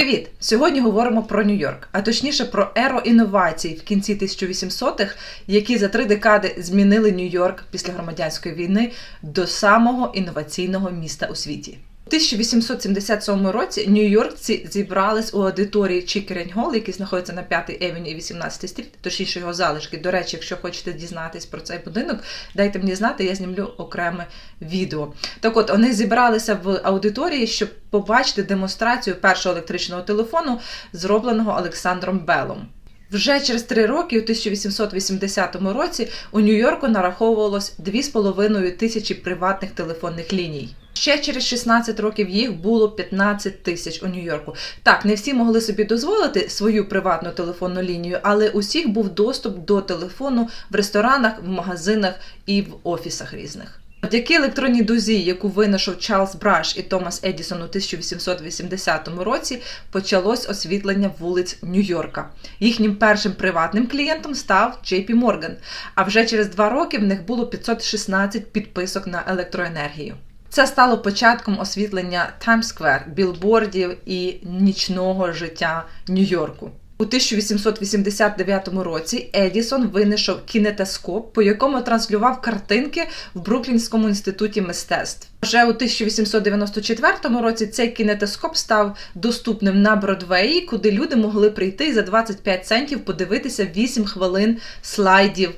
Привіт! Сьогодні говоримо про Нью-Йорк, а точніше про еру інновацій в кінці 1800-х, які за три декади змінили Нью-Йорк після громадянської війни до самого інноваційного міста у світі. У 1877 році нью-йоркці зібрались у аудиторії Чікерень Холл, який знаходиться на 5-й Евені і 18 стріт, точніше його залишки. До речі, якщо хочете дізнатись про цей будинок, дайте мені знати, я знімлю окреме відео. Так от вони зібралися в аудиторії, щоб побачити демонстрацію першого електричного телефону, зробленого Олександром Белом. Вже через три роки, у 1880 році, у Нью-Йорку нараховувалось 2,5 тисячі приватних телефонних ліній. Ще через 16 років їх було 15 тисяч у Нью-Йорку. Так, не всі могли собі дозволити свою приватну телефонну лінію, але усіх був доступ до телефону в ресторанах, в магазинах і в офісах різних. Завдяки електронній дузі, яку винайшов Чарльз Браш і Томас Едісон у 1880 році, почалось освітлення вулиць Нью-Йорка. Їхнім першим приватним клієнтом став JP Morgan, а вже через два роки в них було 516 підписок на електроенергію. Це стало початком освітлення Таймс-сквер, білбордів і нічного життя Нью-Йорку. У 1889 році Едісон винайшов кінетоскоп, по якому транслював картинки в Бруклінському інституті мистецтв. Вже у 1894 році цей кінетоскоп став доступним на Бродвеї, куди люди могли прийти і за 25 центів подивитися 8 хвилин слайдів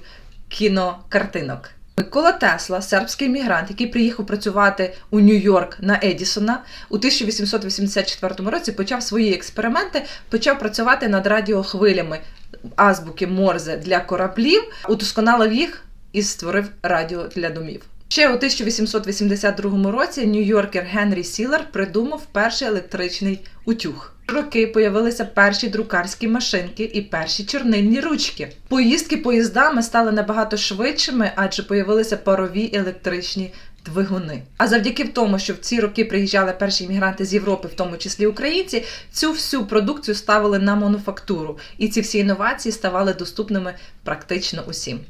кінокартинок. Микола Тесла, сербський мігрант, який приїхав працювати у Нью-Йорк на Едісона, у 1884 році почав свої експерименти, почав працювати над радіохвилями азбуки Морзе для кораблів, удосконалив їх і створив радіо для домів. Ще у 1882 році нью-йоркер Генрі Сілер придумав перший електричний утюг. Роки появилися перші друкарські машинки і перші чорнильні ручки. Поїздки поїздами стали набагато швидшими, адже появилися парові електричні двигуни. А завдяки тому, що в ці роки приїжджали перші іммігранти з Європи, в тому числі українці, цю всю продукцію ставили на мануфактуру, і ці всі інновації ставали доступними практично усім.